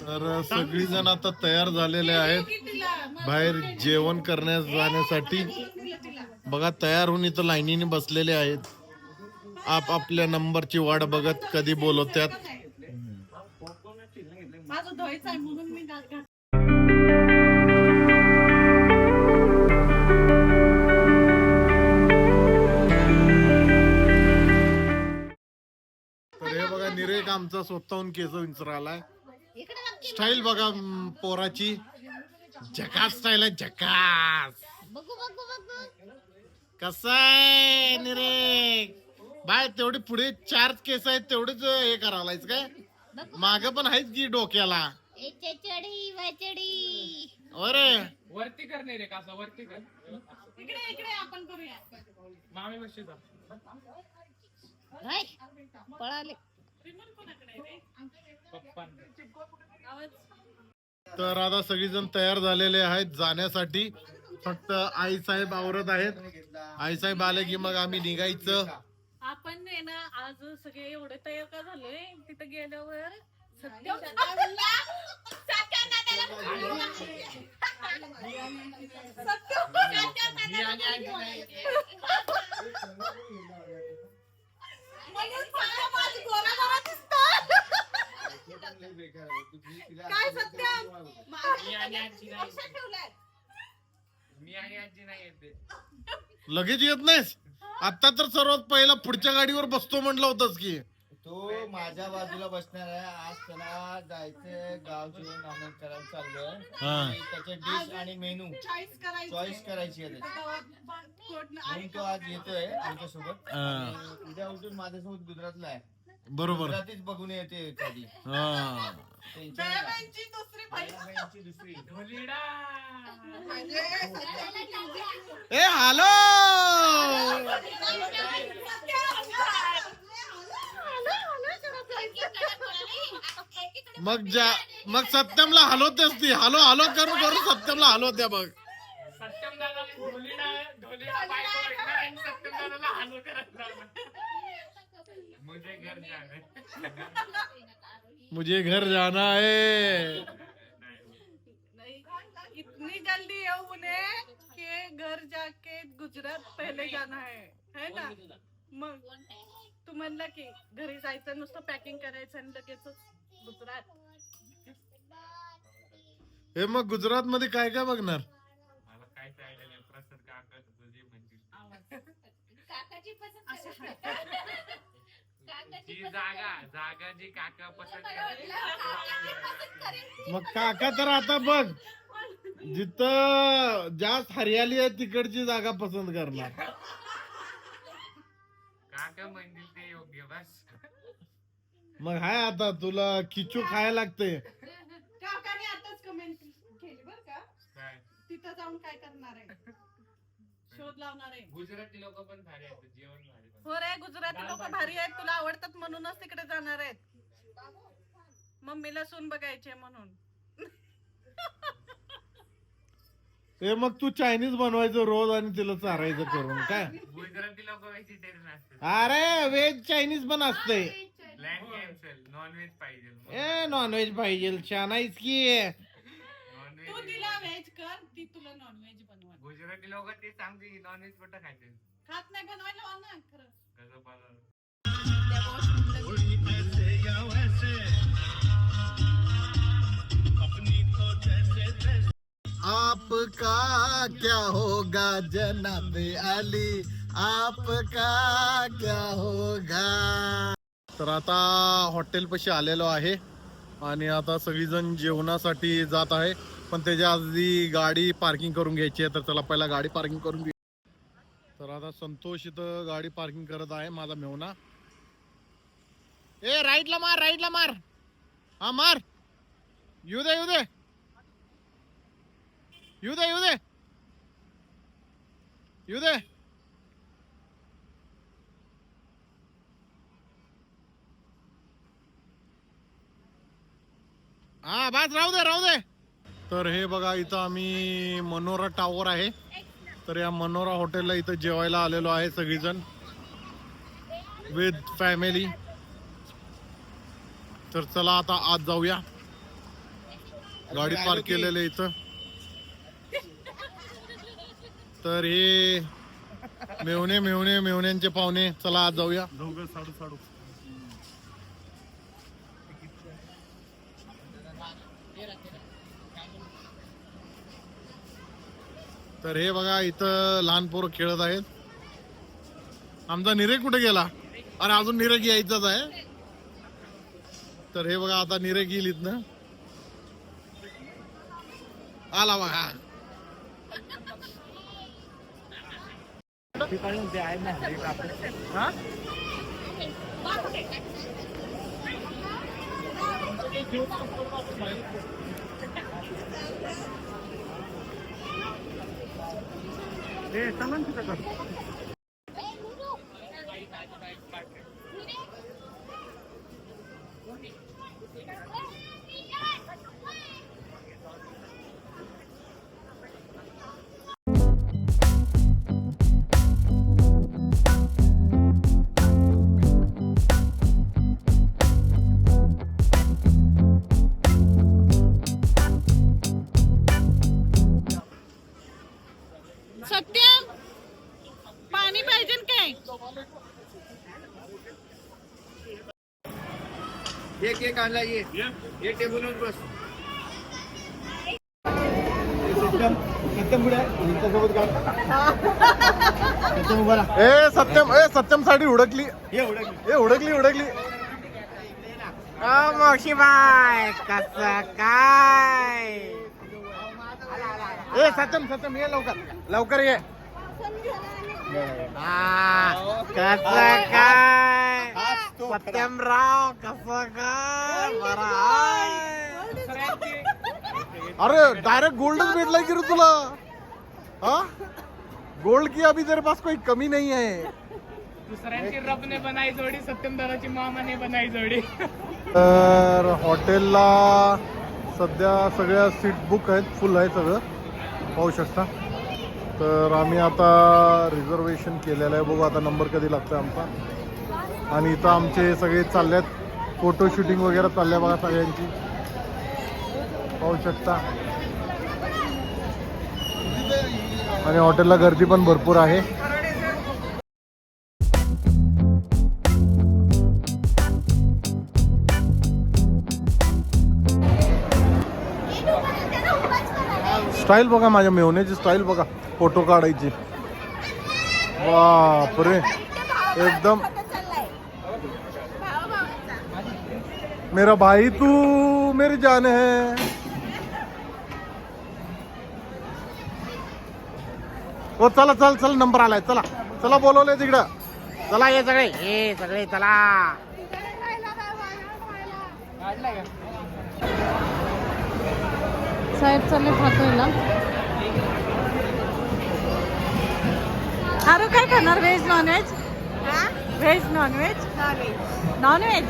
तर सगळीजण आता तयार झालेले आहेत बाहेर जेवण करण्यास जाण्यासाठी. बघा तयार होऊन इथं लाईनीने बसलेले आहेत. आप आपल्या नंबरची वाट बघत कधी बोलवत्यात. तर हे बघा निरेक आमचा स्वतःहून केस विंचरालाय स्टाईल बघा म, पोराची. झकास स्टाईल आहे झकास बघू बघू बघू. कसाय निरेक? बाय तेवढे पुढे चार केस आहेत तेवढेच हे करायलायच काय? माग पण आहेत की डोक्याला? वचडी अरे वरती कर नाही रे वरती कर. इकडे इकडे आपण करूया. मामी बसशी जा हाय, पळाले. रिमोट कोणाकडे आहे रे? पप्पा आवाज. तर आता सगळीजण तयार झालेले आहेत जाण्यासाठी. फक्त आई साहेब आवरत आहेत. आई साहेब आले की मग आम्ही निघायचं. आपण आहे ना आज सगळे एवढे तयार का झालोय? तिथे गेल्यावर सत्य मी आणि आजी नाही मी आणि आजी नाही येते लगेच येत नाहीस? आता तर सर्वात पहिला पुढच्या गाडीवर बसतो म्हटलं होतंस की. तो माझ्या बाजूला बसणार आहे. आज त्याला जायचंय गाव जेवण आम्ही करायला चाललोय. हा. आणि त्याचे डिश आणि मेनू. चॉईस करायची. चॉईस करायची आहे त्याची. म्हणून तो आज येतोय आमच्यासोबत. हा. आणि उद्या उठून माझ्यासोबत गुजरातला आहे. बरोबर. बघून येते कधी. हा. दयाबाईंची दुसरी बाई. ए हॅलो! मग ज्या मग सत्यमला हलवतेस ती हलो हलो करून करून सत्यमला हलवत्या बघ. सत्यम दादा ढोलीडा ढोलीडा बायको भेटणार आणि सत्यम दादाला हालो लावणार. मुझे घर जाना मुझे घर जाना है। नहीं इतनी जल्दी ये उन्हें कि घर जाके गुजरात पहले जाना है। है ना? मग तू म्हणला की घरी जायचं नुसतं पॅकिंग करायचं आणि लगेच गुजरात. हे मग गुजरात मध्ये काय काय बघणार? मला काय आयडिया नाही प्रसाद काका तुझे म्हणजे जी जागा जागा जी काका पसंत मग काका तर आता बघ जिथं जास्त हरियाली आहे तिकडची जागा पसंत करणार. काका म्हणतील ते योग्य बस. मग हाय आता तुला खिचू खायला लागते काकाने आताच कमेंट केली बर का? काय? तिथं जाऊन काय करणार आहे? शोध लावणार आहे. गुजराती लोक पण भारी आहेत जेवण भारी बनवतात. हो रे गुजराती लोक भारी आहेत तुला आवडतात म्हणूनच तिकडे जाणार आहेत. मम्मीला सून बघायचे म्हणून. हे मग तू चायनीज बनवायचं रोज आणि तिला चारायचं करून काय? गुजराती लोक व्हेजिटेरियन असतात. अरे व्हेज चायनीज पण असते प्लॅन कॅन्सल नॉन व्हेज पाहिजे. ए नॉनव्हेज पाहिजे छानाईच की. Non तू. तिला व्हेज कर ती तुला नॉन व्हेज बनवा गुजराती लोक ते सांगते की नॉन व्हेज कुठं खायचं? खात नाही बनवायला लावा ना खरं. कसं बनवलं आपका क्या होगा जनाब अली? आपका क्या होगा? तर आता हॉटेल पशी आलेलो आहे आणि आता सगळीजण जेवणासाठी जात आहे. पण त्याच्या आधी गाडी पार्किंग करून घ्यायची आहे तर चला पहिला गाडी पार्किंग करून घेऊ तर आता संतोष इथं गाडी पार्किंग करत आहे माझा मेवना ए राईटला मार राईटला मार. हा मार. येऊ दे येऊ दे. येऊ दे येऊ दे. येऊ दे. हा बस राहू दे राहू दे. तर हे बघा इथं आम्ही मनोरा टावर आहे. तर या मनोरा हॉटेलला इथं जेवायला आलेलो आहे सगळीजण. विथ फॅमिली तर चला आता आज जाऊया. गाडी पार्क केलेले इथं. तर हे मेवणे मेवणे मेवण्यांचे पाहुणे. चला आज जाऊया. तर हे बघा इथं लहान पोरं खेळत आहेत. आमचा निरेक कुठे गेला? अरे अजून निरेक यायचाच आहे. तर हे बघा आता निरेक येईल इथनं. आला बघा. えー、頼んでたから。आणला ये। ये? टेबलवर बस। ए सत्यम ए सत्यम साठी हुडकली. ए हुडकली हुडकली. मावशी बाय कस काय? ए सत्यम सत्यम ये लवकर. लवकर ये. कस काय? सत्यम राव कस काय बरा अरे डायरेक्ट गोल्डच भेटलाय की रे तुला? हा? गोल्ड की अभी तेरे पास कोई कमी नहीं है. दुसऱ्यांची रबने बनाई जोडी सत्यमदाराची मामाने बनाई जोडी. तर हॉटेलला सध्या सगळ्या सीट बुक आहेत फुल आहे सगळं. पाहू शकता. तर आम्ही आता रिझर्वेशन केलेलं आहे. बघू आता नंबर कधी लागतो आमचा. आणि इथं आमचे सगळे चालले फोटो शूटिंग वगैरे चालल्या बघा सगळ्यांची. पाहू शकता. आणि हॉटेलला गर्दी पण भरपूर आहे. स्टाईल बघा माझ्या मेवण्याची स्टाईल बघा. फोटो काढायची. बापरे. एकदम मेरा भाई तू मेरी जान है। हो चला चल चल नंबर आलाय चला चला बोलवलंय तिकडं. चला ये सगळे ये सगळे चला. साहेब चालले खातोयला अरे काय खाणार? Veg non veg veg non veg non veg